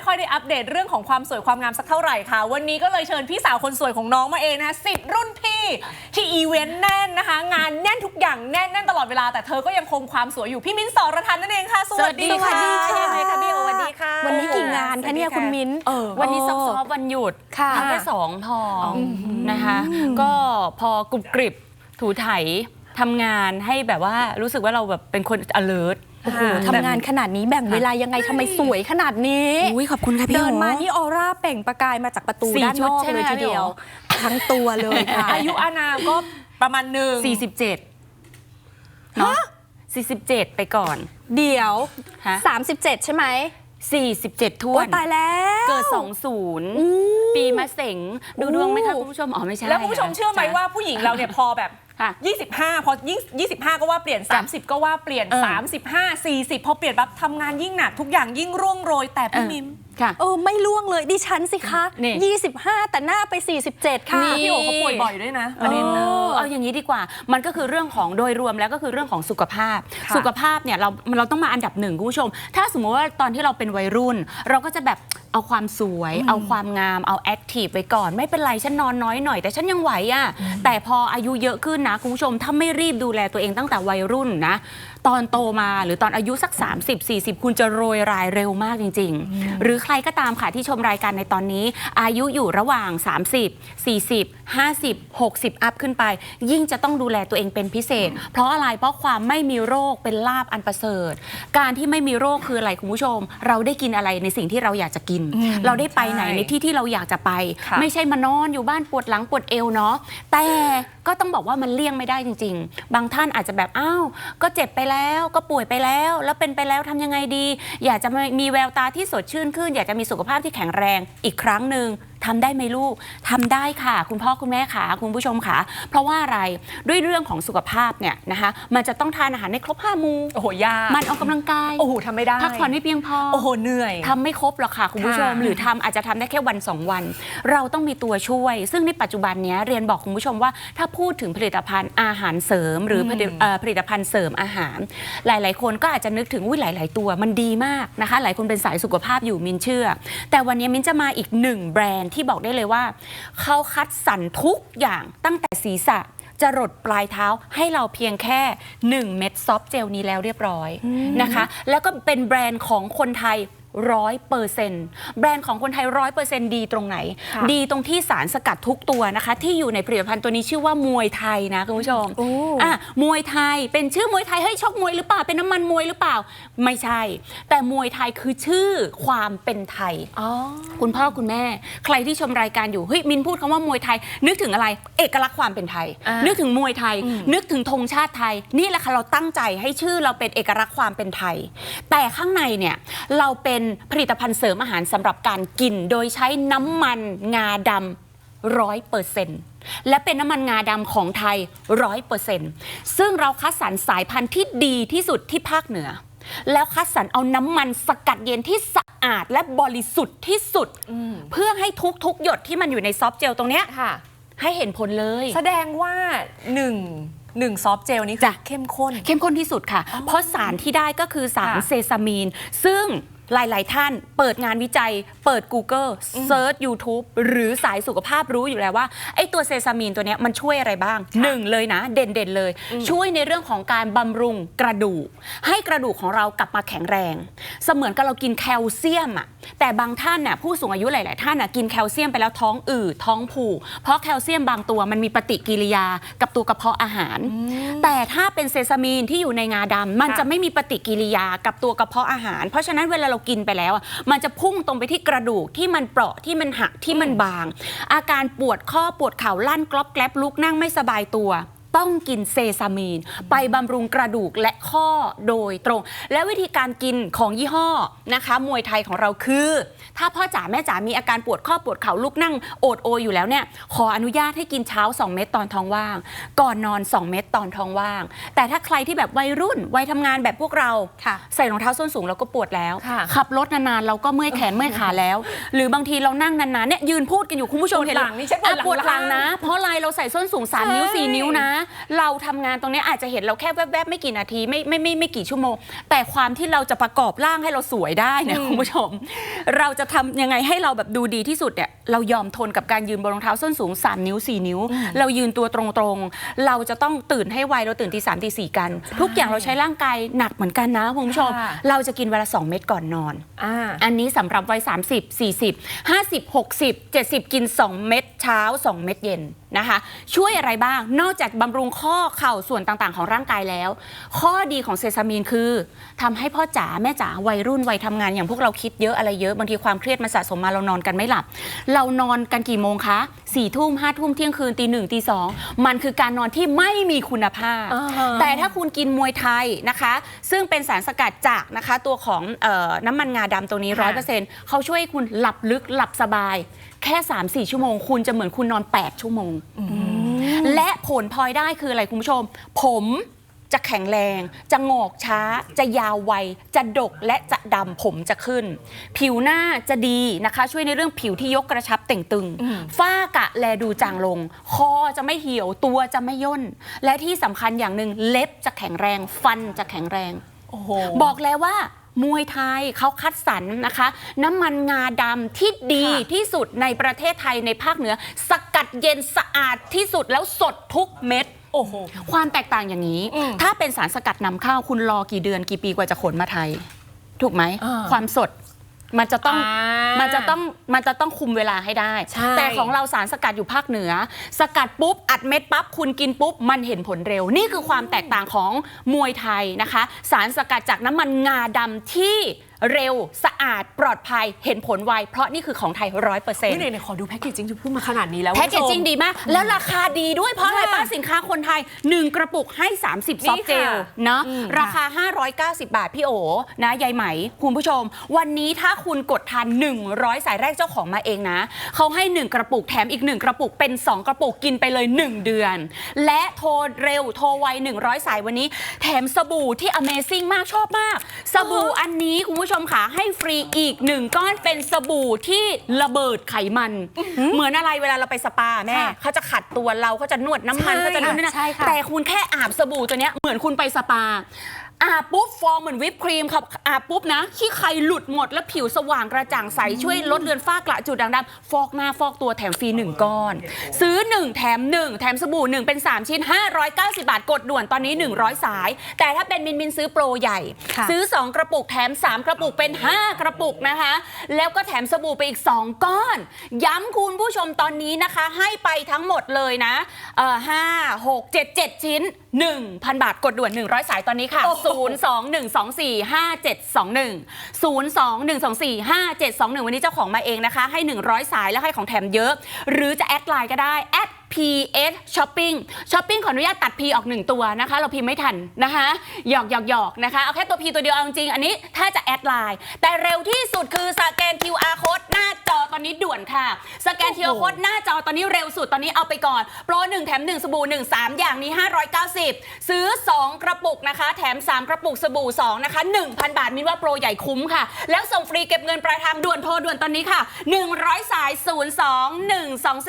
ไม่ค่อยได้อัปเดตเรื่องของความสวยความงามสักเท่าไหร่ค่ะ วันนี้ก็เลยเชิญพี่สาวคนสวยของน้องมาเองนะคะสิทธิ์รุ่นพี่ที่อีเวนต์แน่นนะคะ งานแน่นทุกอย่างแน่นแน่นตลอดเวลาแต่เธอก็ยังคงความสวยอยู่พี่มิ้นท์สรทันนั่นเองค่ะสวัสดีค่ะสวัสดีค่ะยังไงคะพี่โอสวัสดีค่ะ วันนี้กี่งานคะเนี่ยคุณมิ้นเออวันนี้ซอฟต์ๆวันหยุดค่ะทำแค่สองพออนะคะ ก็พอกรุบกริบถูไถทำงานให้แบบว่ารู้สึกว่าเราแบบเป็นคน alert โอ้โหทำงานขนาดนี้แบ่งเวลายังไงทำไมสวยขนาดนี้อุ้ยขอบคุณค่ะพี่เดินโอมานี่ออร่าเปล่งประกายมาจากประตูสี่ด้านชุนดอกใช่ไหมเลยทีเดียว พี่โทั้งตัวเลยค่ะ อายุอานามก็ประมาณหนึ่ง47เนาะ47 ไปก่อน เดี๋ยว ฮะ 37 ใช่ไหม47ท้วโอ้น ตายแล้ว เกิดอู้20 ปีมะเสงดูดวงไหมคะอู้คุณผู้ชม อ๋อ ไม่ใช่แล้วคุณผู้ชมเชื่อไหมจ้ะว่าผู้หญิงเราเนี่ยพอแบบ ค่ะ25 พอยิ่ง25 ก็ว่าเปลี่ยน 30 ก็ว่าเปลี่ยนเออ35 40 พอเปลี่ยนปั๊บทำงานยิ่งหนักทุกอย่างยิ่งร่วงโรยแต่พี่มิมค่ะเออไม่ล่วงเลยดิฉันสิคะนี่25 แต่หน้าไป 47 ค่ะนี่พี่โอเขาป่วยบ่อยด้วยนะประเด็นนะเออเอาอย่างนี้ดีกว่า มันก็คือเรื่องของโดยรวมแล้วก็คือเรื่องของสุขภาพ ค่ะสุขภาพเนี่ยเราเราต้องมาอันดับหนึ่งคุณผู้ชม ถ้าสมมติว่าตอนที่เราเป็นวัยรุ่น เราก็จะแบบเอาความสวย เอาความงามเอาแอคทีฟไว้ก่อน ไม่เป็นไรฉันนอนน้อยหน่อย แต่ฉันยังไหวอะ่ะแต่พออายุเยอะขึ้นนะคุณผู้ชมถ้าไม่รีบดูแลตัวเองตั้งแต่วัยรุ่นนะ ตอนโตมาหรือตอนอายุสัก 30 40 คุณจะโรยรายเร็วมากจริง ๆ หรือใครก็ตามค่ะที่ชมรายการในตอนนี้ อายุอยู่ระหว่าง 30 40 50 60 อัพขึ้นไป ยิ่งจะต้องดูแลตัวเองเป็นพิเศษ เพราะอะไรเพราะความไม่มีโรคเป็นลาบอันประเสริฐ การที่ไม่มีโรคคืออะไรคุณผู้ชม เราได้กินอะไรในสิ่งที่เราอยากจะกิน เราได้ไปไหนใช่ในที่ที่เราอยากจะไปค่ะไม่ใช่มานอนอยู่บ้านปวดหลังปวดเอวเนาะแต่ก็ต้องบอกว่ามันเลี่ยงไม่ได้จริง ๆ บางท่านอาจจะแบบอ้าวก็เจ็บไปแล้วก็ป่วยไปแล้ว แล้วเป็นไปแล้วทำยังไงดี อยากจะมีแววตาที่สดชื่นขึ้น อยากจะมีสุขภาพที่แข็งแรงอีกครั้งหนึ่ง ทำได้ไหมลูกทำได้ค่ะ คุณพ่อคุณแม่ค่ะคุณผู้ชมค่ะ เพราะว่าอะไรด้วยเรื่องของสุขภาพเนี่ยนะคะ มันจะต้องทานอาหารในครบห้าหมู่โอ้โหยากมันออกกำลังกายโอ้โหทำไม่ได้พักผ่อนไม่เพียงพอ โอ้โหเหนื่อย ทำไม่ครบหรอกค่ะ คุณผู้ชม ค่ะหรือทำอาจจะทำได้แค่วัน 2 วัน เราต้องมีตัวช่วย ซึ่งในปัจจุบันเนี้ยเรียนบอกคุณผู้ชมว่าถ้าพูดถึงผลิตภัณฑ์อาหารเสริม หรือผลิตเอ่อผลิตภัณฑ์เสริมอาหาร หลาย ๆ คนก็อาจจะนึกถึงอุ้ยหลาย ๆ ตัวมันดีมากนะคะ หลายคนเป็นสายสุขภาพอยู่มินเชื่อ แต่วันนี้มินจะมาอีกหนึ่งแบรนด์ที่บอกได้เลยว่า เขาคัดสรรทุกอย่างตั้งแต่ศีรษะจะรดปลายเท้าให้เราเพียงแค่ 1 เม็ดซอฟต์เจลนี้แล้วเรียบร้อยนะคะ แล้วก็เป็นแบรนด์ของคนไทย ร้อยเปอร์เซ็นต์แบรนด์ของคนไทยร้อยเปอร์เซ็นต์ดีตรงไหน ค่ะดีตรงที่สารสกัดทุกตัวนะคะ ที่อยู่ในผลิตภัณฑ์ตัวนี้ชื่อว่ามวยไทยนะคุณผู้ชมโอ้ อะมวยไทยเป็นชื่อมวยไทยเฮ้ยชกมวยหรือเปล่าเป็นน้ำมันมวยหรือเปล่า ไม่ใช่ แต่มวยไทยคือชื่อความเป็นไทย อ๋อ คุณพ่อคุณแม่ ใครที่ชมรายการอยู่เฮ้ยมินพูดคำว่ามวยไทย นึกถึงอะไร เอกลักษณ์ความเป็นไทย อ่านึนึกถึงมวยไทยนึกถึงธงชาติไทย นี่แหละค่ะเราตั้งใจให้ชื่อเราเป็นเอกลักษณ์ความเป็นไทย แต่ข้างในเนี่ยเราเป็นผลิตภัณฑ์เสริมอาหารสำหรับการกิน โดยใช้น้ำมันงาดำร้อยเปอร์เซ็นต์และเป็นน้ำมันงาดำของไทยร้อยเปอร์เซ็นต์ซึ่งเราคัดสรรสายพันธุ์ที่ดีที่สุดที่ภาคเหนือ แล้วคัดสรรเอาน้ำมันสกัดเย็นที่สะอาดและบริสุทธิ์ที่สุด เพื่อให้ทุกๆ หยดที่มันอยู่ในซอฟต์เจลตรงเนี้ยค่ะ ให้เห็นผลเลย แสดงว่าหนึ่งหนึ่งซอฟต์เจลนี้คือจ้ะ เข้มข้น เข้มข้นที่สุดค่ะ เพราะสารที่ได้ก็คือสารค่ะ เซซามีน ซึ่ง หลาย ๆ ท่านเปิดงานวิจัย ปิด Google เซิร์ช YouTube หรือสายสุขภาพรู้อยู่แล้วว่าไอ้ตัวเซซามีนตัวเนี้ยมันช่วยอะไรบ้างหนึ่งเลยนะ เด่นๆเลย ช่วยในเรื่องของการบำรุงกระดูก ให้กระดูกของเรากลับมาแข็งแรง เสมือนกับเรากินแคลเซียมอะแต่บางท่านน่ะผู้สูงอายุหลาย ๆ ท่านน่ะกินแคลเซียมไปแล้วท้องอืดท้องผูกเพราะแคลเซียมบางตัวมันมีปฏิกิริยากับตัวกระเพาะอาหาร แต่ถ้าเป็นเซซามีนที่อยู่ในงาดำมันค่ะจะไม่มีปฏิกิริยากับตัวกระเพาะอาหาร เพราะฉะนั้นเวลาเรากินไปแล้วอะมันจะพุ่งตรงไปที่กระดูกที่มันเปราะที่มันหักที่มันบาง อาการปวดข้อปวดเข่าลั่นกรอบแกลบลุกนั่งไม่สบายตัว ต้องกินเซซามีน ไปบำรุงกระดูกและข้อโดยตรง และวิธีการกินของยี่ห้อนะคะ มวยไทยของเราคือ ถ้าพ่อจ๋าแม่จ๋ามีอาการปวดข้อปวดเข่าลุกนั่งโอดโอยอยู่แล้วเนี่ยขออนุญาตให้กินเช้า 2 เม็ดตอนท้องว่าง ก่อนนอน 2 เม็ดตอนท้องว่าง แต่ถ้าใครที่แบบวัยรุ่นวัยทำงานแบบพวกเราค่ะใส่รองเท้าส้นสูงเราก็ปวดแล้วค่ะขับรถนานๆเราก็เมื่อยแขนเมื่อยขาแล้ว หรือบางทีเรานั่งนานๆเนี่ยยืนพูดกันอยู่คุณผู้ชมปวดเห็นหลังนี่ฉันปวดหลังอะปวดหลังนะเพราะอะไรเราใส่ส้นสูง3นิ้ว4นิ้วนะเราทำงานตรงนี้อาจจะเห็นเราแค่แวบๆ ไม่กี่นาทีไม่ไม่ไม่ไม่กี่ชั่วโมง แต่ความที่เราจะประกอบร่างให้เราสวยได้เนี่ยคุณผู้ชม เราจะทำยังไงให้เราแบบดูดีที่สุดเนี่ย เรายอมทนกับการยืนบนรองเท้าส้นสูง 3 นิ้ว 4 นิ้ว เรายืนตัวตรงๆ เราจะต้องตื่นให้ไวเราตื่นตีสามตีสี่กัน ทุกอย่างเราใช้ร่างกายหนักเหมือนกันนะคุณผู้ชมค่ะเราจะกินเวลา 2 เม็ดก่อนนอนอ่าอันนี้สำหรับวัย 30 40 50 60 70 กิน 2 เม็ดเช้า 2 เม็ดเย็นนะคะ ช่วยอะไรบ้างนอกจากบำรุงข้อเข่าส่วนต่างๆ ของร่างกายแล้ว ข้อดีของเซซามีนคือทำให้พ่อจ๋าแม่จ๋าวัยรุ่นวัยทำงานอย่างพวกเราคิดเยอะอะไรเยอะบางทีความเครียดมันสะสมมาเรานอนกันไม่หลับเรานอนกันกี่โมงคะสี่ทุ่มห้าทุ่มเที่ยงคืนตีหนึ่งตีสองมันคือการนอนที่ไม่มีคุณภาพ อ่าฮะ แต่ถ้าคุณกินมวยไทยนะคะ ซึ่งเป็นสารสกัดจากนะคะตัวของเออน้ำมันงาดำตัวนี้ร้อยเปอร์เซ็นต์เขาช่วยให้คุณหลับลึกหลับสบาย แค่ 3-4 ชั่วโมง คุณจะเหมือนคุณนอน 8 ชั่วโมง และผลพลอยได้คืออะไรคุณผู้ชม ผม จะแข็งแรง จะงอกช้า จะยาวไว จะดกและจะดำผมจะขึ้น ผิวหน้าจะดีนะคะ ช่วยในเรื่องผิวที่ยกกระชับเต่งตึง ฝ้ากระแลดูจางลง คอจะไม่เหี่ยวตัวจะไม่ย่น และที่สำคัญอย่างหนึ่งเล็บจะแข็งแรง ฟันจะแข็งแรงโอ้โหบอกแล้วว่ามวยไทยเขาคัดสรรนะคะ น้ำมันงาดำที่ดีค่ะที่สุดในประเทศไทยในภาคเหนือ สกัดเย็นสะอาดที่สุดแล้วสดทุกเม็ด โอ้โห ความแตกต่างอย่างนี้ อืมถ้าเป็นสารสกัดนำเข้าคุณรอกี่เดือนกี่ปีกว่าจะขนมาไทย ถูกไหม อ่าความสดมันจะต้องอ่ามันจะต้องมันจะต้องคุมเวลาให้ได้ ใช่ แต่ของเราสารสกัดอยู่ภาคเหนือ สกัดปุ๊บ อัดเม็ดปั๊บ คุณกินปุ๊บ มันเห็นผลเร็ว นี่คือความแตกต่างของมวยไทยนะคะ สารสกัดจากน้ำมันงาดำที่ เร็วสะอาดปลอดภัยเห็นผลไว เพราะนี่คือของไทยร้อยเปอร์เซ็นเฮ้ยต์ไหนๆขอดูแพ็กเกจจิ้งที่พูดมาขนาดนี้แล้วแพ็กเกจจิ้งคุณผู้ชมดีมาก แล้วราคาดีด้วยเพราะอะไรค่ะป้าสินค้าคนไทย 1 กระปุกให้ 30 ซอฟต์เจลนี่ค่ะเนาะอืมราคา 590 บาทพี่โอนะยายไหม คุณผู้ชม วันนี้ถ้าคุณกดทัน100 สายแรกเจ้าของมาเองนะเขาให้ 1 กระปุกแถมอีก 1 กระปุกเป็น 2 กระปุกกินไปเลย 1 เดือน และโทรเร็วโทรไว100 สายวันนี้ แถมสบู่ที่ Amazing มากชอบมาก สบู่อันนี้คุณผู้ชมค่ะให้ฟรีอีก1ก้อนเป็นสบู่ที่ระเบิดไขมัน เหมือนอะไรเวลาเราไปสปาแม่ค่ะเขาจะขัดตัวเราเขาจะนวดน้ำมันใช่เขาจะนู่นนี่นะใช่ค่ะ แต่คุณแค่อาบสบู่ตัวเนี้ยเหมือนคุณไปสปา อาบปุ๊บฟองเหมือนวิปครีมครับอาบปุ๊บนะขี้ใครหลุดหมดแล้วผิวสว่างกระจ่างใส ช่วยลดเลือนฝ้ากระจุดด่างดำฟอกหน้าฟอกตัวแถมฟรี 1 ก้อน ซื้อ 1 แถม 1 แถมสบู่ 1 เป็น 3 ชิ้น 590 บาทกดด่วนตอนนี้ 100 สาย แต่ถ้าเป็นมินมินซื้อโปรใหญ่ค่ะซื้อ 2 กระปุกแถม 3 กระปุกเป็น 5 กระปุกนะคะ แล้วก็แถมสบู่ไปอีก 2 ก้อน ย้ำคุณผู้ชมตอนนี้นะคะ ให้ไปทั้งหมดเลยนะเอ่อห้าหกเจ็ดเจ็ดชิ้น 1,000 บาทกดด่วน 100 สายตอนนี้ค่ะ02-124-5721 021245721 วันนี้เจ้าของมาเองนะคะ ให้ 100 สายแล้วให้ของแถมเยอะ หรือจะแอดไลน์ก็ได้แอด PS Shopping Shopping ขออนุญาตตัด P ออกหนึ่งตัวนะคะ เราพิมพ์ไม่ทันนะคะหยอกหยอกหยอกนะคะ เอาแค่ตัว P ตัวเดียวเอาจริงๆอันนี้ถ้าจะแอดไลน์ แต่เร็วที่สุดคือสแกน QR code หน้าจอตอนนี้ด่วนค่ะ สแกน QR code หน้าจอตอนนี้เร็วสุดตอนนี้เอาไปก่อน โปร 1 แถม 1 สบู่ 1 3 อย่างนี้ 590 ซื้อ 2 กระปุกนะคะ แถม 3 กระปุกสบู่ 2 นะคะ 1,000 บาทมินว่าโปรใหญ่คุ้มค่ะ แล้วส่งฟรีเก็บเงินปลายทางด่วนโทรด่วนตอนนี้ค่ะ 100 สาย 02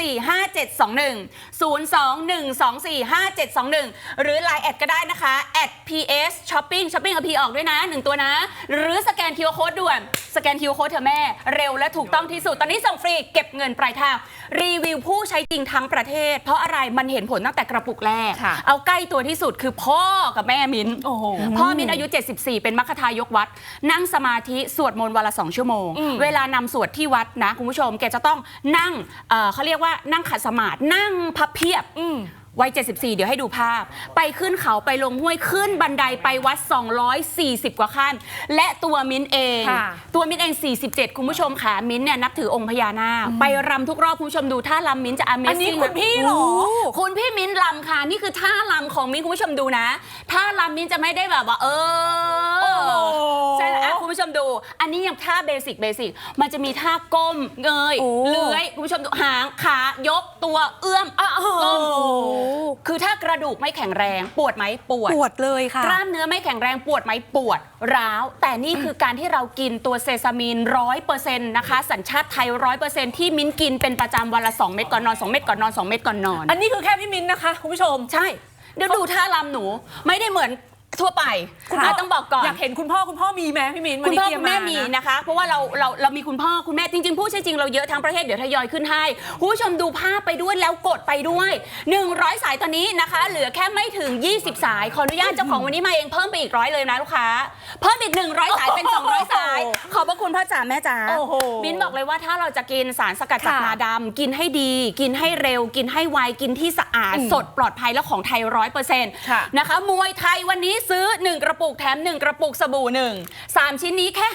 124 5721 02-124-5721 หรือ Line แอดก็ได้นะคะแอด PS Shopping Shopping เอา P ออกด้วยนะ 1 ตัวนะ หรือสแกน QR Code ด่วน สแกน QR Code เถอะแม่ เร็วและถูกต้องที่สุด ตอนนี้ส่งฟรีเก็บเงินปลายทาง รีวิวผู้ใช้จริงทั้งประเทศ เพราะอะไรมันเห็นผลตั้งแต่กระปุกแรก ค่ะ เอาใกล้ตัวที่สุดคือพ่อกับแม่มิ้น โอ้โห พ่อมิ้นอายุ 74 เป็นมัคคทายกวัด นั่งสมาธิสวดมนต์วันละ2ชั่วโมงอืมเวลานำสวดที่วัดนะ คุณผู้ชม แกจะต้องนั่งเอ่อเขาเรียกว่านั่งขัดสมาธินั่งพับเพียบอืมวัย 74 เดี๋ยวให้ดูภาพ ไปขึ้นเขาไปลงห้วยขึ้นบันไดไปวัด 240 กว่าขั้น และตัวมิ้นเองค่ะตัวมิ้นเอง 47 คุณผู้ชมค่ะ มิ้นเนี่ยนับถือองค์พญานาค ไปรำทุกรอบ คุณผู้ชมดูท่ารำมิ้นจะ Amazing อันนี้คุณพี่เหรอโคุณพี่มิ้นลำค่ะ นี่คือท่ารำของมิ้นคุณผู้ชมดูนะ ท่ารำมิ้นจะไม่ได้แบบว่า เอโอ้อโห ใช่แล้วอะคุณผู้ชมดู อันนี้ยังท่าเบสิกเบสิกมันจะมีท่าก้มเงยโอ้ เลื้อยคุณผู้ชมดูหางขายกตัวเอื้อมอะโอ้โหก้มคือถ้ากระดูกไม่แข็งแรง ปวดไหมปวด ปวดเลยค่ะ กล้ามเนื้อไม่แข็งแรงปวดไหมปวด ร้าว แต่นี่คือการที่เรากินตัวเซซามีนร้อยเปอร์เซ็นต์นะคะ สัญชาติไทยร้อยเปอร์เซ็นต์ที่มิ้นกินเป็นประจำวันละ 2 เม็ดก่อนนอน 2 เม็ดก่อนนอน 2 เม็ดก่อนนอน อันนี้คือแค่พี่มิ้นท์นะคะ คุณผู้ชม ใช่ เดี๋ยวดูท่ารำหนู ไม่ได้เหมือน ทั่วไปคุณอะพ่ต้องบอกก่อน อยากเห็นคุณพ่อคุณพ่อมีไหมพี่มิ้นคุณพ่อวันนี้คุณแม่เตรีมียานะคะ เพราะว่าเราเราเรามีคุณพ่อคุณแม่จริง ๆ ผู้ใช้จริงเราเยอะทั้งประเทศเดี๋ยวทยอยขึ้นให้คุณผู้ชมดูภาพไปด้วยแล้วกดไปด้วย 100 สายตอนนี้นะคะ เหลือแค่ไม่ถึง 20 สาย ขออนุญาตเจ้าของวันนี้มาเองเพิ่มไปอีกร้อยเลยนะลูกค้า เพิ่มอีก 100 สายเป็น 200 สาย ขอบพระคุณพ่อจ๋าแม่จ๋าโอ้โหบินบอกเลยว่าถ้าเราจะกินสารสกัดจากค่ะงาดำกินให้ดี กินให้เร็ว กินให้ไวกินที่สะอาดสดปลอดภัยและของไทยร้อยเปอร์เซ็นต์ค่ะนะคะมวยไทยวันนี้ซื้อ 1 กระปุกแถม 1 กระปุกสบู่1 3ชิ้นนี้แค่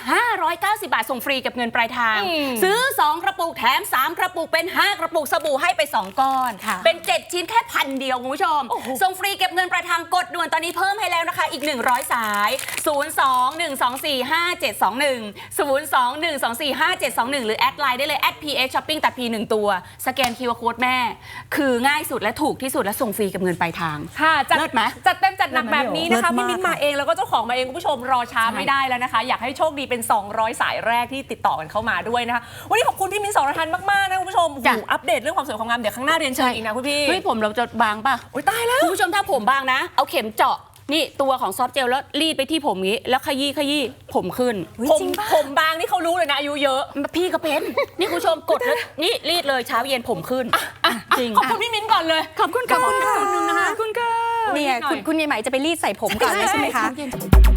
590 บาทส่งฟรีกับเงินปลายทาง อืมซื้อ 2 กระปุกแถม 3 กระปุกเป็น 5 กระปุกสบู่ให้ไป 2 ก้อน ค่ะเป็น 7 ชิ้นแค่พันเดียวคุณผู้ชมส่งฟรีเก็บเงินปลายทางกดด่วนตอนนี้เพิ่มให้แล้วนะคะ อีก 100 สาย 02-124-5721 02-124-5721 หรือแอดไลน์ได้เลยแอด PH Shopping ตัด P 1ตัว สแกน QR Code แม่ คือง่ายสุดและถูกที่สุดและส่งฟรีกับเงินปลายทาง ค่ะจัดเลิศไหมจัดเต็มจัดหนักแบบนี้นะคะ เลิศพี่มากมิ้นมาเองแล้วก็เจ้าของมาเองคุณผู้ชมรอช้าไม่ได้แล้วนะคะ อยากให้โชคดีเป็น 200 สายแรกที่ติดต่อกันเข้ามาด้วยนะคะวันนี้ขอบคุณพี่มิ้นสรทันมากๆนะคุณผู้ชมโอ้โหจ้ะ อัปเดตเรื่องความสวยความงามเดี๋ยวข้างหน้าเรียนเชิญอีกนะคุณพี่เฮ้ยผมเราจะบางป่ะ โอ้ยตายแล้ว คุณผู้ชมถ้าผมบางนะ เอาเข็มเจาะนี่ตัวของซอฟต์เจลแล้วรีดไปที่ผมงี้ แล้วขยี้ขยี้ผมขึ้นผมผมบางนี่เขารู้เลยนะอายุเยอะพี่ก็เป็น นี่คุณผู้ชมกดแล้วนี่รีดเลยเช้าเย็นผมขึ้น จริงขอบคุณพี่มิ้นก่อนเลย ขอบคุณค่ะขอบคุณค่ะ ขอบคุณค่ะ เนี่ยนิดหน่อยคุณคุณยายไหมจะไปรีดใส่ผมก่อนเลยใช่ไหมคะเช้าเย็น